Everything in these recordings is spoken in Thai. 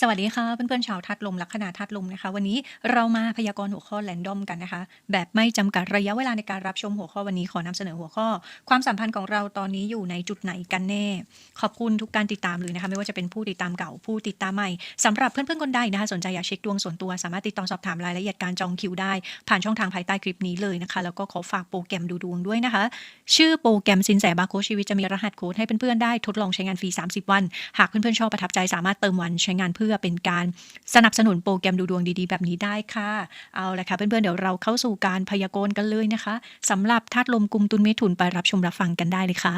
สวัสดีค่ะเพื่อนๆชาวธาตุลมลัคนาธาตุลมนะคะ วันนี้เรามาพยากรณ์หัวข้อแรนดอมกันนะคะ แบบไม่จำกัดระยะเวลาในการรับชมหัวข้อวันนี้ขอนำเสนอหัวข้อ ความสัมพันธ์ของเราตอนนี้อยู่ในจุดไหนกันแน่ ขอบคุณทุกการติดตามเลยนะคะ ไม่ว่าจะเป็นผู้ติดตามเก่าผู้ติดตามใหม่สำหรับเพื่อนๆคนใดนะคะ สนใจอยากเช็คดวงส่วนตัว สามารถติดต่อสอบถามรายละเอียดการจองคิวได้ ผ่านช่องทางภายใต้คลิปนี้เลยนะคะ แล้วก็ขอฝากโปรแกรมดูดวงด้วยนะคะ ชื่อโปรแกรมสินแสบาโคชชีวิตจะมีรหัสโค้ดให้เพื่อนๆได้ทดลองใช้งานฟรี30 วัน หากเพื่อนๆชอบประทับใจสามารถเติมวันใช้งานเพื่อเป็นการสนับสนุนโปรแกรมดูดวงดีๆ แบบนี้ได้ค่ะ เอาละค่ะเพื่อนๆเดี๋ยวเราเข้าสู่การพยากรณ์กันเลยนะคะสำหรับธาตุลมกุมตุนเมถุนไปรับชมรับฟังกันได้เลยค่ะ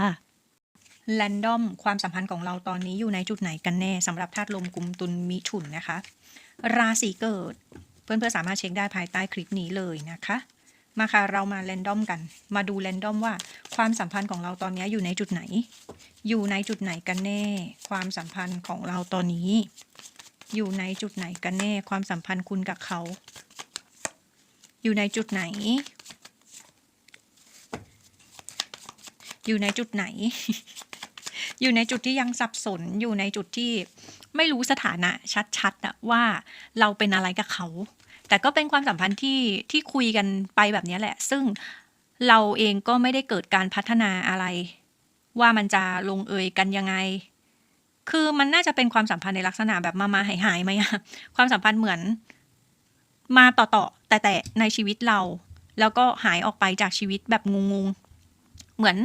แรนดอมความสัมพันธ์ของเราตอนนี้อยู่ในจุดไหนกันแน่สำหรับธาตุลมกุมตุนมิถุนนะคะ ราศีเกิด เพื่อนๆสามารถเช็คได้ภายใต้คลิปนี้เลยนะคะ มาค่ะเรามาแรนดอมกัน มาดูแรนดอมว่าความสัมพันธ์ของเราตอนนี้อยู่ในจุดไหน อยู่ในจุดไหนกันแน่ ความสัมพันธ์ของเราตอนนี้ อยู่ในจุดไหนกันแน่ความสัมพันธ์คุณกับเขา อยู่ในจุดไหน อยู่ในจุดไหน อยู่ในจุดที่ยังสับสนอยู่ในจุดที่ไม่รู้สถานะชัดๆอะว่าเราเป็นอะไรกับเขา แต่ก็เป็นความสัมพันธ์ที่ที่คุยกันไปแบบนี้แหละ ซึ่งเราเองก็ไม่ได้เกิดการพัฒนาอะไร ว่ามันจะลงเอยกันยังไง คือมันน่าจะเป็นความสัมพันธ์ในลักษณะแบบมามาหายหายไหมอะความสัมพันธ์เหมือน มาต่อต่อแต่แต่ในชีวิตเรา แล้วก็หายออกไปจากชีวิตแบบงงๆเหมือน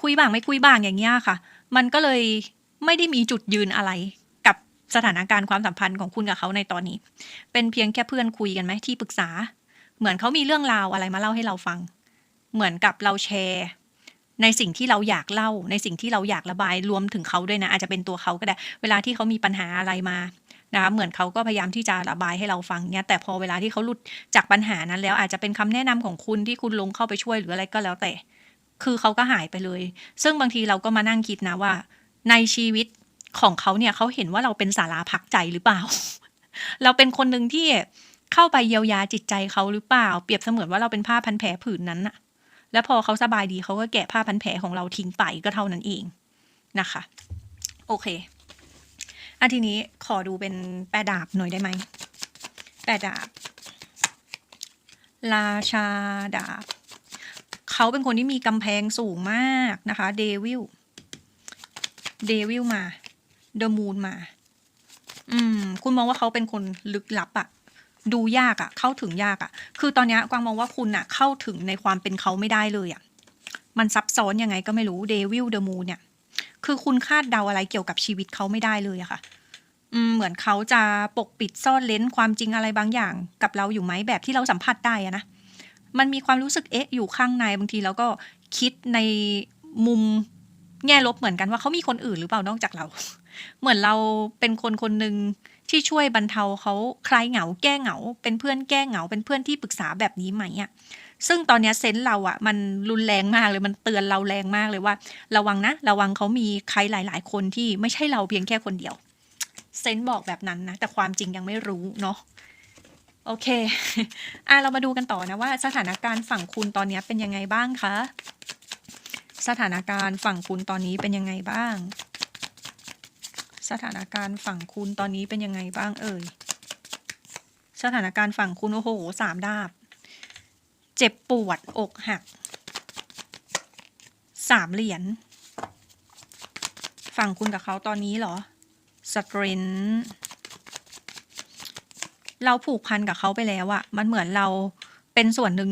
คุยบ้างไม่คุยบ้างอย่างเงี้ยค่ะ มันก็เลยไม่ได้มีจุดยืนอะไร กับสถานการณ์ความสัมพันธ์ของคุณกับเขาในตอนนี้ เป็นเพียงแค่เพื่อนคุยกันไหมที่ปรึกษา เหมือนเขามีเรื่องราวอะไรมาเล่าให้เราฟัง เหมือนกับเราแชร์ ในสิ่งที่เราอยากเล่า ในสิ่งที่เราอยากระบายรวมถึงเขาด้วยนะ อาจจะเป็นตัวเขาก็ได้ เวลาที่เขามีปัญหาอะไรมานะคะเหมือนเขาก็พยายามที่จะระบายให้เราฟังเนี่ยแต่พอเวลาที่เขาหลุดจากปัญหานั้น แล้วอาจจะเป็นคำแนะนำของคุณที่คุณลงเข้าไปช่วยหรืออะไรก็แล้วแต่ คือเขาก็หายไปเลย ซึ่งบางทีเราก็มานั่งคิดนะว่า ในชีวิตของเขาเนี่ยเขาเห็นว่าเราเป็นสาราพักใจหรือเปล่า เราเป็นคนหนึ่งที่เข้าไปเยียวยาจิตใจเขาหรือเปล่า เปรียบเสมือนว่าเราเป็นผ้าพันแผลผืนนั้นน่ะ แล้วพอเขาสบายดีเขาก็แกะผ้าพันแผลของเราทิ้งไปก็เท่านั้นเองนะคะ โอเคอันทีนี้ขอดูเป็นแปดดาบหน่อยได้ไหมแปดดาบ ราชาดาบ เขาเป็นคนที่มีกำแพงสูงมากนะคะ เดวิล เดวิลมา เดอะมูนมา อืม คุณมองว่าเขาเป็นคนลึกลับอะ ดูยากอะเข้าถึงยากอะคือตอนนี้กวางมองว่าคุณอะเข้าถึงในความเป็นเขาไม่ได้เลยอะมันซับซ้อนยังไงก็ไม่รู้เดวิลเดอะมูนเนี่ย คือคุณคาดเดาอะไรเกี่ยวกับชีวิตเขาไม่ได้เลยอะค่ะอืมเหมือนเขาจะปกปิดซ่อนเลนความจริงอะไรบางอย่าง กับเราอยู่ไหมแบบที่เราสัมผัสได้อะนะมันมีความรู้สึกเอ๊ะอยู่ข้างในบางทีเราก็คิดในมุมแง่ลบเหมือนกันว่าเขามีคนอื่นหรือเปล่านอกจากเรา เหมือนเราเป็นคนคนหนึ่ง ที่ช่วยบรรเทาเขาคลายเหงาแก้เหงา เป็นเพื่อนแก้เหงา เป็นเพื่อนที่ปรึกษาแบบนี้ไหมอะซึ่งตอนนี้เซนส์เราอะมันรุนแรงมากเลยมันเตือนเราแรงมากเลยว่า ระวังนะ ระวังเขามีใครหลาย ๆ คนที่ไม่ใช่เราเพียงแค่คนเดียวเซนส์บอกแบบนั้นนะแต่ความจริงยังไม่รู้เนาะโอเคอะเรามาดูกันต่อนะว่า สถานการณ์ฝั่งคุณตอนนี้เป็นยังไงบ้างคะสถานการณ์ฝั่งคุณตอนนี้เป็นยังไงบ้าง สถานการณ์ฝั่งคุณตอนนี้เป็นยังไงบ้างเอ่ย สถานการณ์ฝั่งคุณโอ้โหสามดาบ เจ็บปวดอกหัก สามเหรียญ ฝั่งคุณกับเขาตอนนี้เหรอสเตรนเราผูกพันกับเขาไปแล้วอะมันเหมือนเราเป็นส่วนหนึ่ง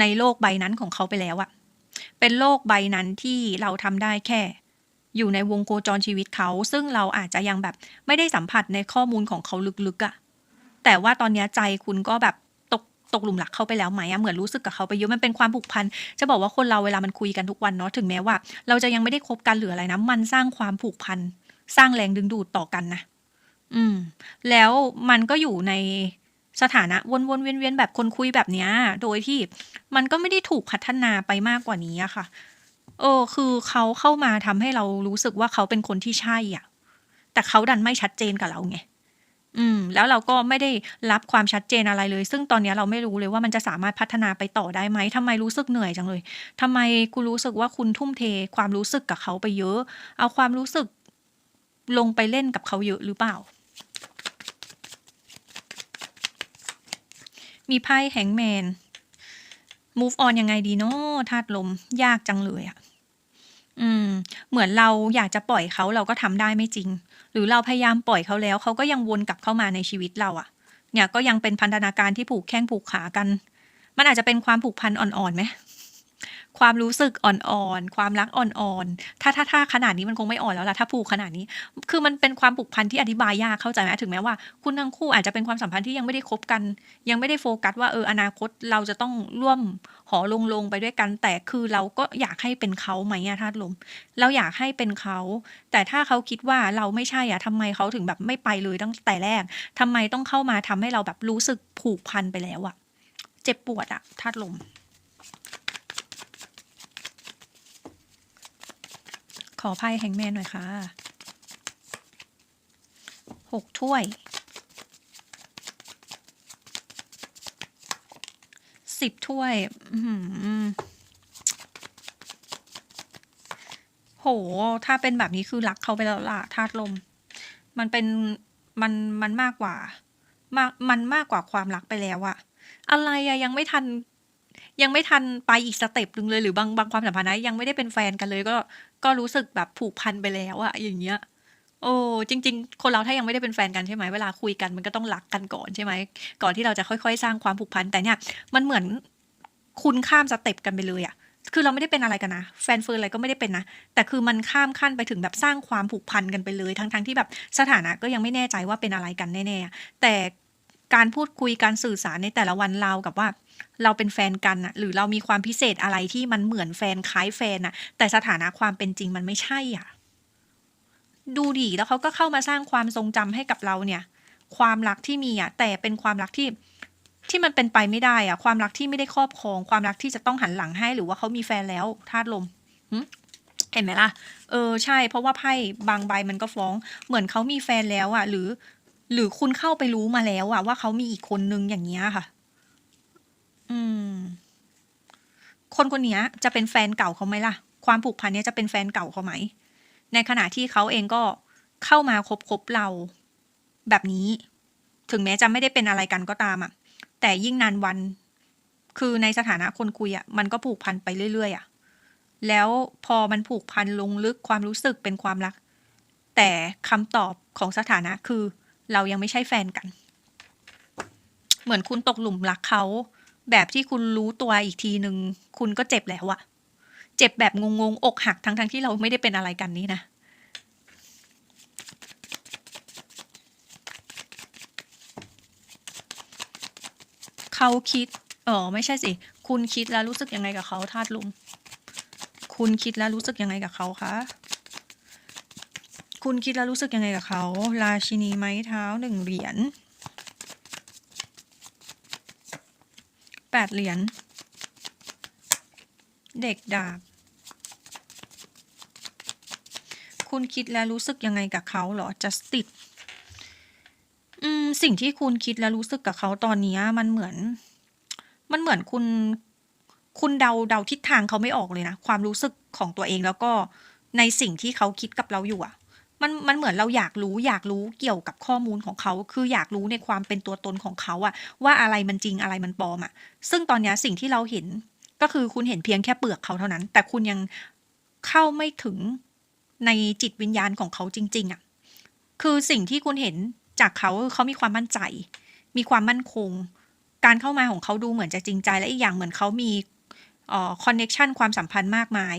ในโลกใบนั้นของเขาไปแล้วอะเป็นโลกใบนั้นที่เราทำได้แค่ อยู่ในวงโคจรชีวิตเขา ซึ่งเราอาจจะยังแบบไม่ได้สัมผัสในข้อมูลของเขาลึกๆอะแต่ว่าตอนนี้ใจคุณก็แบบตกตกหลุมรักเขาไปแล้วไหมอะเหมือนรู้สึกกับเขาไปเยอะมันเป็นความผูกพัน จะบอกว่าคนเราเวลามันคุยกันทุกวันเนาะถึงแม้ว่า เราจะยังไม่ได้คบกันหรืออะไรนะมันสร้างความผูกพัน สร้างแรงดึงดูดต่อกันนะอืม แล้วมันก็อยู่ในสถานะวนๆเวียนๆแบบคนคุยแบบเนี้ย โดยที่มันก็ไม่ได้ถูกพัฒนาไปมากกว่านี้อะค่ะ เออ คือเขาเข้ามาทำให้เรารู้สึกว่าเขาเป็นคนที่ใช่อะ แต่เขาดันไม่ชัดเจนกับเราไงอืม แล้วเราก็ไม่ได้รับความชัดเจนอะไรเลย ซึ่งตอนนี้เราไม่รู้เลยว่ามันจะสามารถพัฒนาไปต่อได้ไหมทำไมรู้สึกเหนื่อยจังเลย ทำไมกูรู้สึกว่าคุณทุ่มเทความรู้สึกกับเขาไปเยอะ เอาความรู้สึกลงไปเล่นกับเขาเยอะหรือเปล่า มีไพ่แฮงแมน move on ยังไงดีเนาะธาตุลมยากจังเลยอะ อืม เหมือนเราอยากจะปล่อยเขาเราก็ทำได้ไม่จริง หรือเราพยายามปล่อยเขาแล้ว เขาก็ยังวนกลับเข้ามาในชีวิตเราอะเนี่ยก็ยังเป็นพันธนาการที่ผูกแข้งผูกขากัน มันอาจจะเป็นความผูกพันอ่อนๆไหม ความรู้สึกอ่อนๆ ความรักอ่อนๆ ถ้าถ้าถ้าขนาดนี้มันคงไม่อ่อนแล้วล่ะถ้าผูกขนาดนี้ คือมันเป็นความผูกพันที่อธิบายยากเข้าใจไหมถึงแม้ว่า คุณทั้งคู่อาจจะเป็นความสัมพันธ์ที่ยังไม่ได้คบกัน ยังไม่ได้โฟกัสว่าเอออนาคตเราจะต้องร่วมหอลงลงไปด้วยกัน แต่คือเราก็อยากให้เป็นเขาไหมอะธาตุลม เราอยากให้เป็นเขา แต่ถ้าเขาคิดว่าเราไม่ใช่อะทำไมเขาถึงแบบไม่ไปเลยตั้งแต่แรกทำไมต้องเข้ามาทำให้เราแบบรู้สึกผูกพันไปแล้วอะเจ็บปวดอะธาตุลม ขอไพ่แฮงแมนหน่อยค่ะหกถ้วยสิบถ้วยโห ถ้าเป็นแบบนี้คือรักเขาไปแล้วล่ะธาตุลม มันเป็นมันมันมากกว่ามากมันมากกว่าความรักไปแล้วอะอะไรอะยังไม่ทัน ยังไม่ทันไปอีกสเต็ปหนึ่งเลยหรือบางบางความสัมพันธ์นะยังไม่ได้เป็นแฟนกันเลยก็ก็รู้สึกแบบผูกพันไปแล้วอะอย่างเงี้ยโอ้จริง ๆ คนเราถ้ายังไม่ได้เป็นแฟนกันใช่ไหมเวลาคุยกันมันก็ต้องรักกันก่อนใช่ไหมก่อนที่เราจะค่อย ๆ สร้างความผูกพันแต่เนี่ยมันเหมือนคุณข้ามสเต็ปกันไปเลยอะคือเราไม่ได้เป็นอะไรกันนะ แฟนเฟิร์นอะไรก็ไม่ได้เป็นนะ แต่คือมันข้ามขั้นไปถึงแบบสร้างความผูกพันกันไปเลย ทั้งๆที่แบบสถานะก็ยังไม่แน่ใจว่าเป็นอะไรกันแน่ๆแต่การพูดคุยการสื่อสารในแต่ละวันเรากับว่า เราเป็นแฟนกันอะหรือเรามีความพิเศษอะไรที่มันเหมือนแฟนคล้ายแฟนอะแต่สถานะความเป็นจริงมันไม่ใช่อะ ดูดิแล้วเขาก็เข้ามาสร้างความทรงจำให้กับเราเนี่ย ความรักที่มีอะ แต่เป็นความรักที่ที่มันเป็นไปไม่ได้อะ ความรักที่ไม่ได้ครอบครอง ความรักที่จะต้องหันหลังให้ หรือว่าเขามีแฟนแล้วธาตุลมเห็นไหมล่ะ เออใช่ เพราะว่าไพ่บางใบมันก็ฟ้อง เหมือนเขามีแฟนแล้วอะ หรือ หรือคุณเข้าไปรู้มาแล้วอะว่าเขามีอีกคนนึงอย่างเงี้ยค่ะ อืม คนคนนี้จะเป็นแฟนเก่าเขาไหมล่ะ ความผูกพันเนี้ยจะเป็นแฟนเก่าเขาไหม ในขณะที่เขาเองก็เข้ามาคบคบเราแบบนี้ ถึงแม้จะไม่ได้เป็นอะไรกันก็ตามอะ แต่ยิ่งนานวัน คือในสถานะคนคุยอะ มันก็ผูกพันไปเรื่อยๆอะ แล้วพอมันผูกพันลงลึกความรู้สึกเป็นความรัก แต่คำตอบของสถานะคือ เรายังไม่ใช่แฟนกัน เหมือนคุณตกหลุมรักเขา แบบที่คุณรู้ตัวอีกทีหนึ่งคุณก็เจ็บแล้วอะเจ็บแบบงงๆอกหักทั้งๆทที่เราไม่ได้เป็นอะไรกันนี่นะเขาคิดเออไม่ใช่สิ คุณคิดแล้วรู้สึกยังไงกับเขาธาตุลมคุณคิดแล้วรู้สึกยังไงกับเขาคะคุณคิดแล้วรู้สึกยังไงกับเขาราชินีไม้เท้าหนึ่งเหรียญ แปดเหรียญ เด็กดาบ คุณคิดแล้วรู้สึกยังไงกับเขาเหรอ justice อืมสิ่งที่คุณคิดแล้วรู้สึกกับเขาตอนนี้มันเหมือน มันเหมือนคุณ คุณเดาเดาทิศทางเขาไม่ออกเลยนะ ความรู้สึกของตัวเองแล้วก็ในสิ่งที่เขาคิดกับเราอยู่อะ มันมันเหมือนเราอยากรู้อยากรู้เกี่ยวกับข้อมูลของเขา คืออยากรู้ในความเป็นตัวตนของเขาอะว่าอะไรมันจริงอะไรมันปลอมอะซึ่งตอนนี้สิ่งที่เราเห็นก็คือคุณเห็นเพียงแค่เปลือกเขาเท่านั้น แต่คุณยังเข้าไม่ถึงในจิตวิญญาณของเขาจริง ๆอะคือสิ่งที่คุณเห็นจากเขาเขามีความมั่นใจ มีความมั่นคง การเข้ามาของเขาดูเหมือนจะจริงใจและอีกอย่างเหมือนเขามีคอนเน็ชันความสัมพันธ์มากมาย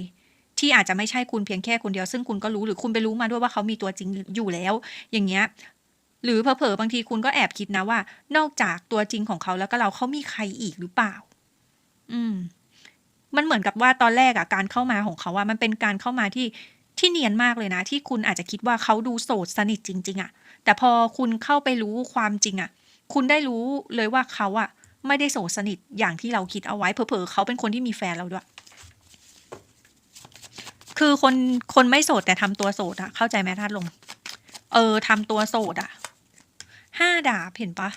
ที่อาจจะไม่ใช่คุณเพียงแค่คนเดียว ซึ่งคุณก็รู้หรือคุณไปรู้มาด้วยว่าเขามีตัวจริงอยู่แล้ว อย่างเงี้ยหรือเผลอๆบางทีคุณก็แอบคิดนะว่า นอกจากตัวจริงของเขาแล้วก็เราเขามีใครอีกหรือเปล่า อืม มันเหมือนกับว่าตอนแรกอะการเข้ามาของเขาอะมันเป็นการเข้ามาที่ที่เนียนมากเลยนะ ที่คุณอาจจะคิดว่าเขาดูโสดสนิทจริง ๆอะแต่พอคุณเข้าไปรู้ความจริงอะคุณได้รู้เลยว่าเขาอะไม่ได้โสดสนิทอย่างที่เราคิดเอาไว้เผลอๆเขาเป็นคนที่มีแฟนเราด้วย คือคนคนไม่โสดแต่ทำตัวโสดอะเข้าใจไหมท่านลม เออทำตัวโสดอะห้าดาบเห็นปะ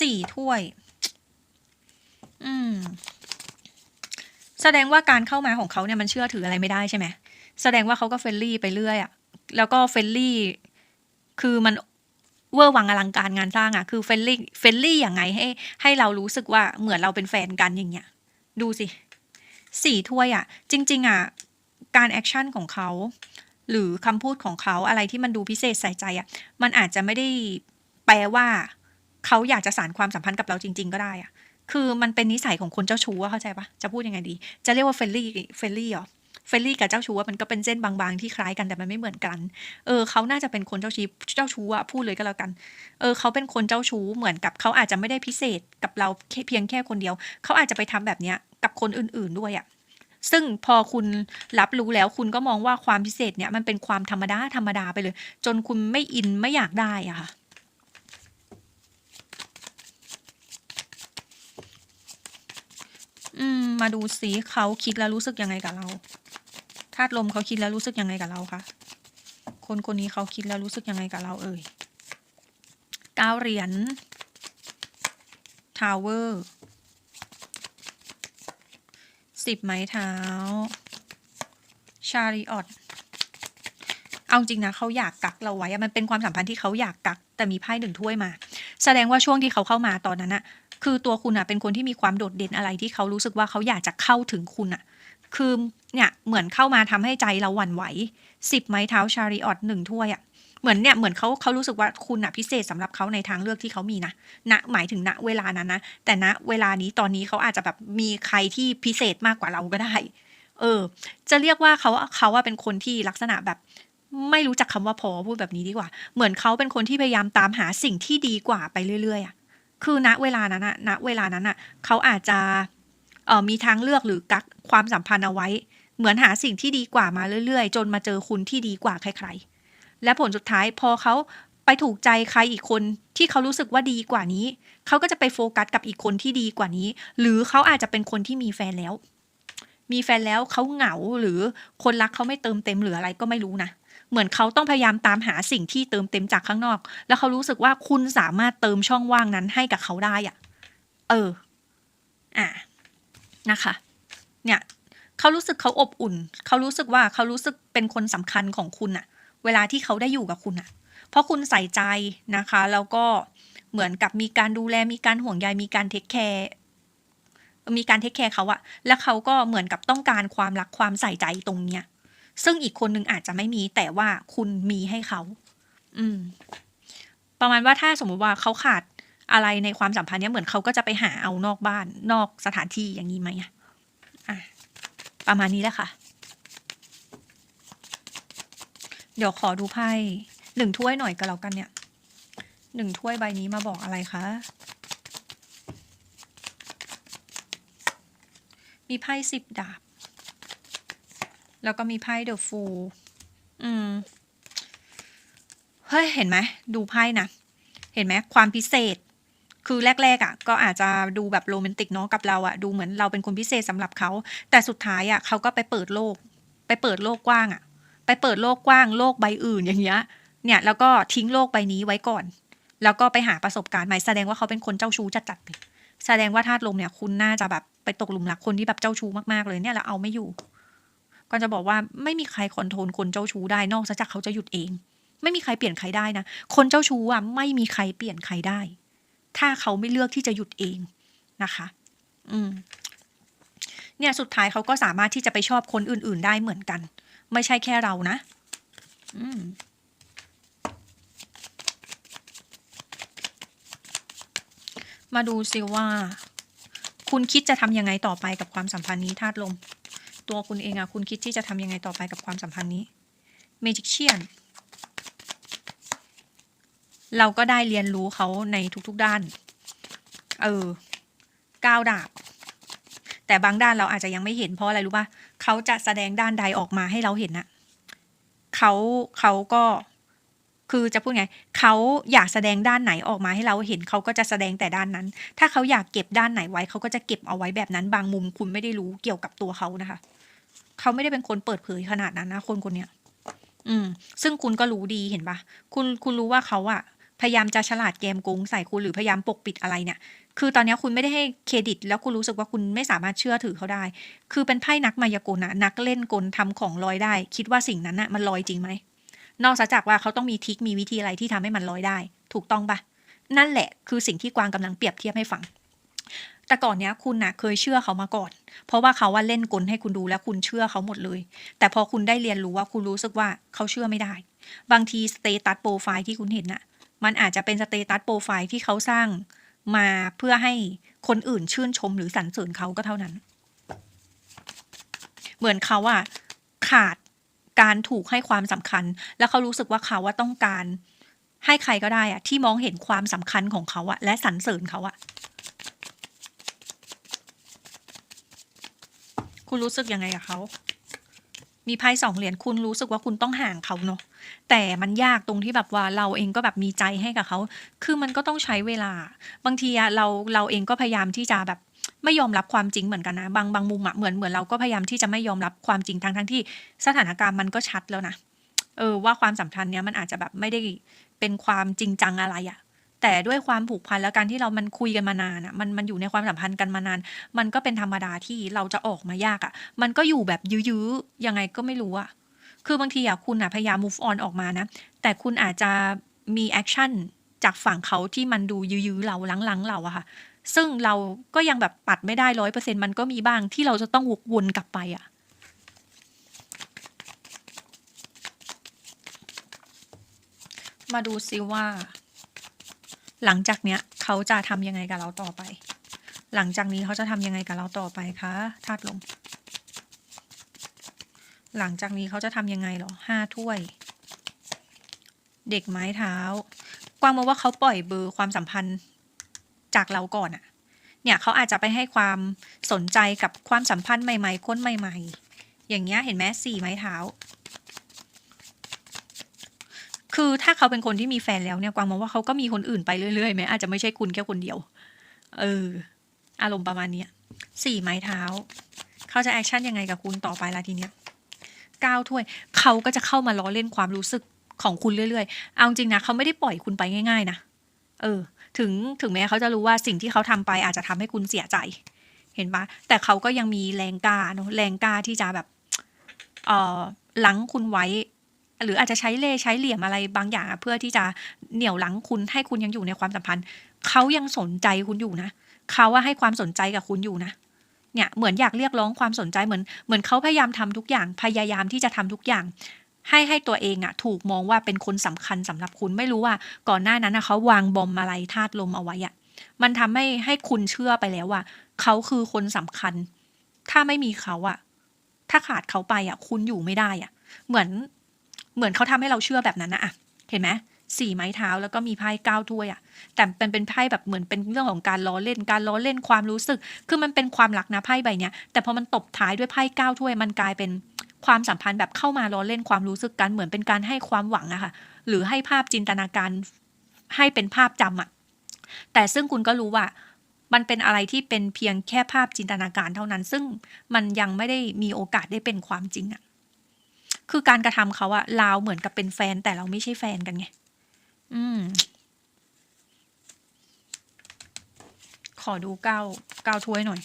สี่ถ้วย อืม แสดงว่าการเข้ามาของเขาเนี่ยมันเชื่อถืออะไรไม่ได้ใช่ไหมแสดงว่าเขาก็เฟรนลี่ไปเรื่อยอะแล้วก็เฟรนลี่ คือมันเวอร์วังอลังการงานสร้างอะคือเฟรนลี่เฟรนลี่อยังไงให้ ให้เรารู้สึกว่าเหมือนเราเป็นแฟนกันอย่างเงี้ย ดูสิสี่ถ้วยอะจริง ๆอะการแอคชั่นของเขา หรือคำพูดของเขาอะไรที่มันดูพิเศษใส่ใจอะมันอาจจะไม่ได้แปลว่า เขาอยากจะสานความสัมพันธ์กับเราจริง ๆ ก็ได้อะคือมันเป็นนิสัยของคนเจ้าชู้อะเข้าใจปะจะพูดยังไงดี จะเรียกว่าเฟลลี่เฟลลี่หรอ เฟรนลี่กับเจ้าชู้มันก็เป็นเส้นบางๆที่คล้ายกันแต่มันไม่เหมือนกัน เออเขาน่าจะเป็นคนเจ้าชีเจ้าชู้อะพูดเลยก็แล้วกัน เออเขาเป็นคนเจ้าชู้เหมือนกับเขาอาจจะไม่ได้พิเศษกับเราเพียงแค่คนเดียว เขาอาจจะไปทำแบบเนี้ยกับคนอื่นๆด้วยอะซึ่งพอคุณรับรู้แล้วคุณก็มองว่าความพิเศษเนี่ยมันเป็นความธรรมดาธรรมดาไปเลย จนคุณไม่อินไม่อยากได้อะค่ะอืม มาดูสิเขาคิดแล้วรู้สึกยังไงกับเรา ธาตุลมเขาคิดแล้วรู้สึกยังไงกับเราคะคนคนนี้เขาคิดแล้วรู้สึกยังไงกับเราเอ่ยเก้าเหรียญทาวเวอร์สิบไม้เท้า ชาริออตเอาจริงนะเขาอยากกักเราไว้มันเป็นความสัมพันธ์ที่เขาอยากกัก แต่มีไพ่หนึ่งถ้วยมา แสดงว่าช่วงที่เขาเข้ามาตอนนั้นอะคือตัวคุณอะเป็นคนที่มีความโดดเด่นอะไรที่เขารู้สึกว่าเขาอยากจะเข้าถึงคุณอะ คือเนี่ยเหมือนเข้ามาทำให้ใจเราหวั่นไหวสิบไม้เท้าชาริออตหนึ่งถ้วยอะเหมือนเนี่ยเหมือนเขาเขารู้สึกว่าคุณอะพิเศษสำหรับเขาในทางเลือกที่เขามีนะณหมายถึงณเวลานั้นนะแต่ณเวลานี้ตอนนี้เขาอาจจะแบบมีใครที่พิเศษมากกว่าเราก็ได้ เออ จะเรียกว่าเขาเขาว่าเป็นคนที่ลักษณะแบบไม่รู้จักคำว่าพอพูดแบบนี้ดีกว่า เหมือนเขาเป็นคนที่พยายามตามหาสิ่งที่ดีกว่าไปเรื่อยๆอะคือณเวลานั้นอะณเวลานั้นอะเขาอาจจะเมีทางเลือกหรือกักความสัมพันธ์เอาไว้ เหมือนหาสิ่งที่ดีกว่ามาเรื่อยๆ จนมาเจอคุณที่ดีกว่าใครๆ และผลสุดท้ายพอเขาไปถูกใจใครอีกคนที่เขารู้สึกว่าดีกว่านี้ เขาก็จะไปโฟกัสกับอีกคนที่ดีกว่านี้ หรือเขาอาจจะเป็นคนที่มีแฟนแล้ว มีแฟนแล้วเขาเหงาหรือคนรักเขาไม่เติมเต็มหรืออะไรก็ไม่รู้นะเหมือนเขาต้องพยายามตามหาสิ่งที่เติมเต็มจากข้างนอก แล้วเขารู้สึกว่าคุณสามารถเติมช่องว่างนั้นให้กับเขาได้อะเออ นะคะเนี่ยเขารู้สึกเขาอบอุ่น เขารู้สึกว่าเขารู้สึกเป็นคนสำคัญของคุณอะเวลาที่เขาได้อยู่กับคุณอะเพราะคุณใส่ใจนะคะ แล้วก็เหมือนกับมีการดูแลมีการห่วงใยมีการเทคแคร์มีการเทคแคร์เขาอะแล้วเขาก็เหมือนกับต้องการความรักความใส่ใจตรงเนี้ย ซึ่งอีกคนนึงอาจจะไม่มีแต่ว่าคุณมีให้เขา อืม ประมาณว่าถ้าสมมติว่าเขาขาด อะไรในความสัมพันธ์เนี้ยเหมือนเขาก็จะไปหาเอานอกบ้านนอกสถานที่อย่างนี้ไหมอะอะประมาณนี้แหละค่ะ เดี๋ยวขอดูไพ่หนึ่งถ้วยหน่อยก็แล้วกันเนี่ยหนึ่งถ้วยใบนี้มาบอกอะไรคะมีไพ่สิบดาบ แล้วก็มีไพ่เดอะฟูลอืม เฮ้ย เห็นไหม ดูไพ่นะ เห็นไหม ความพิเศษ คือแรกๆอะก็อาจจะดูแบบโรแมนติกเนาะกับเราอะดูเหมือนเราเป็นคนพิเศษสำหรับเขา แต่สุดท้ายอะเขาก็ไปเปิดโลก ไปเปิดโลกกว้างอะ ไปเปิดโลกกว้างโลกใบอื่นอย่างเงี้ยเนี่ยแล้วก็ทิ้งโลกใบนี้ไว้ก่อน แล้วก็ไปหาประสบการณ์ใหม่แสดงว่าเขาเป็นคนเจ้าชู้จัดๆเลยแสดงว่าธาตุลมเนี่ย คุณน่าจะแบบไปตกหลุมรักคนที่แบบเจ้าชู้มากๆเลยเนี่ยแล้วเอาไม่อยู่ ก็จะบอกว่าไม่มีใครคอนโทรลคนเจ้าชู้ได้นอกจากเขาจะหยุดเอง ไม่มีใครเปลี่ยนใครได้นะคนเจ้าชู้อะไม่มีใครเปลี่ยนใครได้ ถ้าเขาไม่เลือกที่จะหยุดเองนะคะ อืม เนี่ยสุดท้ายเขาก็สามารถที่จะไปชอบคนอื่น ๆ ได้เหมือนกัน ไม่ใช่แค่เรานะ อืมมาดูซิว่า คุณคิดจะทำยังไงต่อไปกับความสัมพันธ์นี้ธาตุลม ตัวคุณเองอะคุณคิดที่จะทำยังไงต่อไปกับความสัมพันธ์นี้เมจิกเชียน เราก็ได้เรียนรู้เขาในทุกๆด้าน เออก้าวดาบ แต่บางด้านเราอาจจะยังไม่เห็นเพราะอะไรรู้ป่ะเขาจะแสดงด้านใดออกมาให้เราเห็นนะเขาเขาก็คือจะพูดไงเขาอยากแสดงด้านไหนออกมาให้เราเห็นเขาก็จะแสดงแต่ด้านนั้น ถ้าเขาอยากเก็บด้านไหนไว้เขาก็จะเก็บเอาไว้แบบนั้น บางมุมคุณไม่ได้รู้เกี่ยวกับตัวเขานะคะเขาไม่ได้เป็นคนเปิดเผยขนาดนั้นนะคนคนเนี้ยอืม ซึ่งคุณก็รู้ดีเห็นปะคุณคุณรู้ว่าเขาอะ พยายามจะฉลาดเกมโกงใส่คุณหรือพยายามปกปิดอะไรเนี่ย คือตอนนี้คุณไม่ได้ให้เครดิต แล้วคุณรู้สึกว่าคุณไม่สามารถเชื่อถือเขาได้ คือเป็นไพ่นักมายากลนะนักเล่นกลทำของลอยได้ คิดว่าสิ่งนั้นน่ะมันลอยจริงไหมนอกจากว่าเขาต้องมีทิคมีวิธีอะไรที่ทำให้มันลอยได้ ถูกต้องปะนั่นแหละ คือสิ่งที่กวางกำลังเปรียบเทียบให้ฟังแต่ก่อนเนี้ยคุณน่ะเคยเชื่อเขามาก่อน เพราะว่าเขาว่าเล่นกลให้คุณดูแล้วคุณเชื่อเขาหมดเลย แต่พอคุณได้เรียนรู้ว่าคุณรู้สึกว่าเขาเชื่อไม่ได้ บางทีสเตตัสโปรไฟล์ที่คุณเห็นน่ะ มันอาจจะเป็นสเตตัสโปรไฟล์ที่เขาสร้างมาเพื่อให้คนอื่นชื่นชมหรือสรรเสริญเขาก็เท่านั้น เหมือนเขาอะขาดการถูกให้ความสำคัญ แล้วเขารู้สึกว่าเขาว่าต้องการให้ใครก็ได้อะที่มองเห็นความสำคัญของเขาอะและสรรเสริญเขาอะคุณรู้สึกยังไงกับเขา มีไพ่สองเหรียญคุณรู้สึกว่าคุณต้องห่างเขาเนาะ แต่มันยากตรงที่แบบว่าเราเองก็แบบมีใจให้กับเขา คือมันก็ต้องใช้เวลา บางทีอะเราเราเองก็พยายามที่จะแบบไม่ยอมรับความจริงเหมือนกันนะ บางบางมุมอะเหมือนเหมือนเราก็พยายามที่จะไม่ยอมรับความจริงทั้งทั้งที่สถานการณ์มันก็ชัดแล้วนะ เออว่าความสัมพันธ์เนี้ยมันอาจจะแบบไม่ได้เป็นความจริงจังอะไรอะแต่ด้วยความผูกพันแล้วการที่เรามันคุยกันมานานอะมันมันอยู่ในความสัมพันธ์กันมานาน มันก็เป็นธรรมดาที่เราจะออกมายากอะมันก็อยู่แบบยื้อๆยังไงก็ไม่รู้อะ คือบางทีอะคุณอะพยายาม move on ออกมานะ แต่คุณอาจจะมีแอคชั่นจากฝั่งเขาที่มันดูยื้อๆเราลังๆเราอะค่ะ ซึ่งเราก็ยังแบบปัดไม่ได้ร้อยเปอร์เซ็นมันก็มีบ้างที่เราจะต้องวกวนกลับไปอะมาดูซิว่า หลังจากเนี้ย เขาจะทำยังไงกับเราต่อไป หลังจากนี้เขาจะทำยังไงกับเราต่อไปคะธาตุลม หลังจากนี้เขาจะทำยังไงหรอห้าถ้วย เด็กไม้เท้า กวางมองว่าเขาปล่อยเบอร์ความสัมพันธ์จากเราก่อนอะเนี่ยเขาอาจจะไปให้ความสนใจกับความสัมพันธ์ใหม่ๆ คนใหม่ ๆ อย่างเงี้ยเห็นไหมสี่ไม้เท้า คือถ้าเขาเป็นคนที่มีแฟนแล้วเนี่ยกวางมองว่าเขาก็มีคนอื่นไปเรื่อยๆไหมอาจจะไม่ใช่คุณแค่คนเดียว เออ อารมณ์ประมาณเนี้ยสี่ไม้เท้า เขาจะแอคชั่นยังไงกับคุณต่อไปละทีเนี้ย เก้าถ้วย เขาก็จะเข้ามาล้อเล่นความรู้สึกของคุณเรื่อยๆ เอาจริงนะเขาไม่ได้ปล่อยคุณไปง่าย ๆ นะ เออ ถึงถึงแม้เขาจะรู้ว่าสิ่งที่เขาทำไปอาจจะทำให้คุณเสียใจ เห็นปะแต่เขาก็ยังมีแรงกล้าเนอะแรงกล้าที่จะแบบเอ่อลังคุณไว้ หรืออาจจะใช้เล่ใช้เหลี่ยมอะไรบางอย่างเพื่อที่จะเหนี่ยวหลังคุณให้คุณยังอยู่ในความสัมพันธ์ เขายังสนใจคุณอยู่นะเขาว่าให้ความสนใจกับคุณอยู่นะ เนี่ยเหมือนอยากเรียกร้องความสนใจเหมือนเหมือนเขาพยายามทำทุกอย่างพยายามที่จะทำทุกอย่าง ให้ให้ตัวเองอะถูกมองว่าเป็นคนสำคัญสำหรับคุณไม่รู้ว่าก่อนหน้านั้นนะเขาวางบอมอะไรธาตุลมเอาไว้อะมันทำให้ให้คุณเชื่อไปแล้วว่าเขาคือคนสำคัญ ถ้าไม่มีเขาอะถ้าขาดเขาไปอะคุณอยู่ไม่ได้อะเหมือนเหมือนเขาทำให้เราเชื่อแบบนั้นนะอะเห็นไหม สี่ไม้เท้าแล้วก็มีไพ่เก้าถ้วยอะแต่เป็นเป็นไพ่แบบเหมือนเป็นเรื่องของการล้อเล่นการล้อเล่นความรู้สึก คือมันเป็นความรักนะไพ่ใบเนี้ยแต่พอมันตบท้ายด้วยไพ่เก้าถ้วยมันกลายเป็นความสัมพันธ์แบบเข้ามาล้อเล่นความรู้สึกกันเหมือนเป็นการให้ความหวังอะค่ะ หรือให้ภาพจินตนาการให้เป็นภาพจำอะแต่ซึ่งคุณก็รู้ว่ามันเป็นอะไรที่เป็นเพียงแค่ภาพจินตนาการเท่านั้น ซึ่งมันยังไม่ได้มีโอกาสได้เป็นความจริงอะคือการกระทำเขาอะลาวเหมือนกับเป็นแฟนแต่เราไม่ใช่แฟนกันไง อืม ขอดูเก้าเก้าถ้วยหน่อย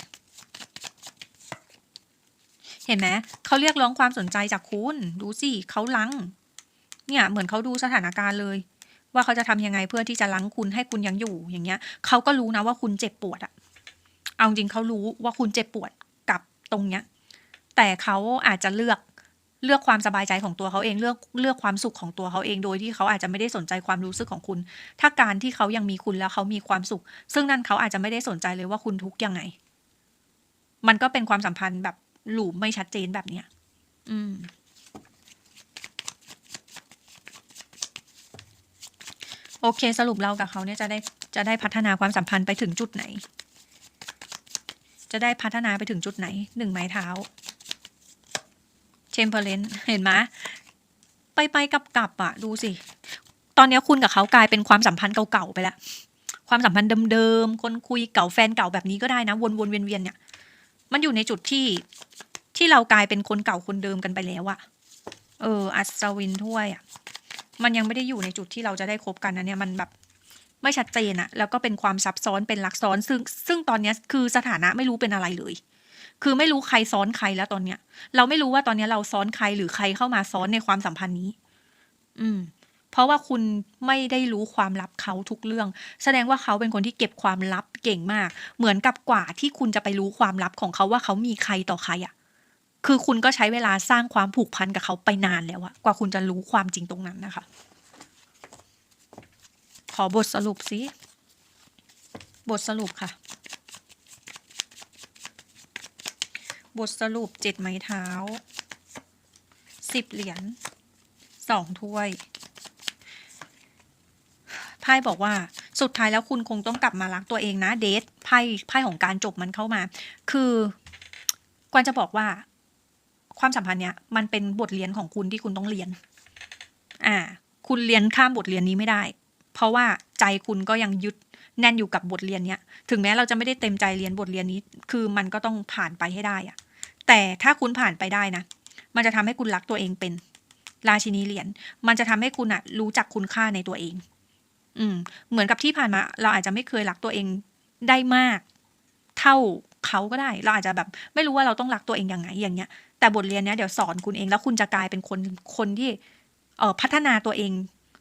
เห็นไหมเขาเรียกร้องความสนใจจากคุณ ดูสิเขาลัง เนี่ย เหมือนเขาดูสถานการณ์เลย ว่าเขาจะทำยังไงเพื่อที่จะลังคุณให้คุณยังอยู่อย่างเงี้ยเขาก็รู้นะว่าคุณเจ็บปวดอะเอาจริงเขารู้ว่าคุณเจ็บปวดกับตรงเนี้ย แต่เขาอาจจะเลือก เลือกความสบายใจของตัวเขาเองเลือกเลือกความสุขของตัวเขาเองโดยที่เขาอาจจะไม่ได้สนใจความรู้สึกของคุณ ถ้าการที่เขายังมีคุณแล้วเขามีความสุข ซึ่งนั่นเขาอาจจะไม่ได้สนใจเลยว่าคุณทุกข์ยังไง มันก็เป็นความสัมพันธ์แบบหลูมไม่ชัดเจนแบบเนี้ยอืม โอเค สรุปเรากับเขาเนี่ยจะได้จะได้พัฒนาความสัมพันธ์ไปถึงจุดไหน จะได้พัฒนาไปถึงจุดไหนหนึ่งไม้เท้า เชมเบอร์เลนเห็นไหมไปไปกลับกลับอะดูสิ ตอนนี้คุณกับเขากลายเป็นความสัมพันธ์เก่าๆไปแล้ว ความสัมพันธ์เดิมๆ คนคุยเก่าแฟนเก่าแบบนี้ก็ได้นะ วนๆเวียนๆเนี่ย มันอยู่ในจุดที่ที่เรากลายเป็นคนเก่าคนเดิมกันไปแล้วอะเออ อัศวินถ้วยอะมันยังไม่ได้อยู่ในจุดที่เราจะได้คบกันนะเนี่ยมันแบบไม่ชัดเจนอะแล้วก็เป็นความซับซ้อนเป็นลักซ้อนซึ่งซึ่งตอนนี้คือสถานะไม่รู้เป็นอะไรเลย คือไม่รู้ใครซ้อนใครแล้วตอนเนี้ย เราไม่รู้ว่าตอนเนี้ยเราซ้อนใครหรือใครเข้ามาซ้อนในความสัมพันธ์นี้ อืม เพราะว่าคุณไม่ได้รู้ความลับเขาทุกเรื่อง แสดงว่าเขาเป็นคนที่เก็บความลับเก่งมาก เหมือนกับกว่าที่คุณจะไปรู้ความลับของเขาว่าเขามีใครต่อใครอะคือคุณก็ใช้เวลาสร้างความผูกพันกับเขาไปนานแล้วอะกว่าคุณจะรู้ความจริงตรงนั้นนะคะ ขอบทสรุปสิบทสรุปค่ะ บทสรุปเจ็ดไม้เท้าสิบเหรียญสองถ้วยไพ่บอกว่าสุดท้ายแล้วคุณคงต้องกลับมารักตัวเองนะเดทไพ่ไพ่ของการจบมันเข้ามา คือกวางจะบอกว่า ความสัมพันธ์เนี้ยมันเป็นบทเรียนของคุณที่คุณต้องเรียน อ่า คุณเรียนข้ามบทเรียนนี้ไม่ได้ เพราะว่าใจคุณก็ยังยึด แน่นอยู่กับบทเรียนเนี้ยถึงแม้เราจะไม่ได้เต็มใจเรียนบทเรียนนี้ คือมันก็ต้องผ่านไปให้ได้อะแต่ถ้าคุณผ่านไปได้นะ มันจะทำให้คุณรักตัวเองเป็น ราชินีเหรียญมันจะทำให้คุณอะรู้จักคุณค่าในตัวเอง อืม เหมือนกับที่ผ่านมา เราอาจจะไม่เคยรักตัวเองได้มาก เท่าเขาก็ได้ เราอาจจะแบบ ไม่รู้ว่าเราต้องรักตัวเองยังไงอย่างเงี้ย แต่บทเรียนเนี้ยเดี๋ยวสอนคุณเองแล้วคุณจะกลายเป็นคนคนที่เอ่อพัฒนาตัวเอง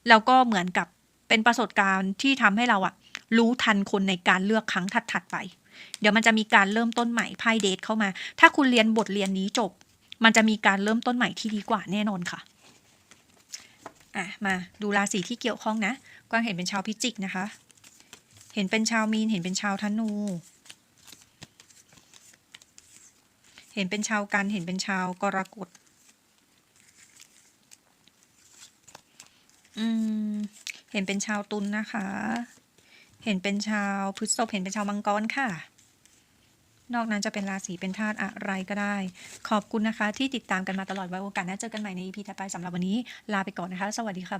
แล้วก็เหมือนกับเป็นประสบการณ์ที่ทำให้เราอะ รู้ทันคนในการเลือกครั้งถัดๆไป เดี๋ยวมันจะมีการเริ่มต้นใหม่ไพ่เดทเข้ามา ถ้าคุณเรียนบทเรียนนี้จบ มันจะมีการเริ่มต้นใหม่ที่ดีกว่าแน่นอนค่ะอะมาดูราศีที่เกี่ยวข้องนะ กวางเห็นเป็นชาวพิจิกนะคะ เห็นเป็นชาวมีน เห็นเป็นชาวธนู เห็นเป็นชาวกัน เห็นเป็นชาวกรกฎ อืม เห็นเป็นชาวตุลนนะคะ เห็นเป็นชาวพฤษภเห็นเป็นชาวมังกรค่ะ นอกนั้นจะเป็นราศีเป็นธาตุอะไรก็ได้ ขอบคุณนะคะที่ติดตามกันมาตลอดไว้โอกาสหน้าเจอกันใหม่ใน EP ถัดไปสำหรับวันนี้ลาไปก่อนนะคะ สวัสดีค่ะ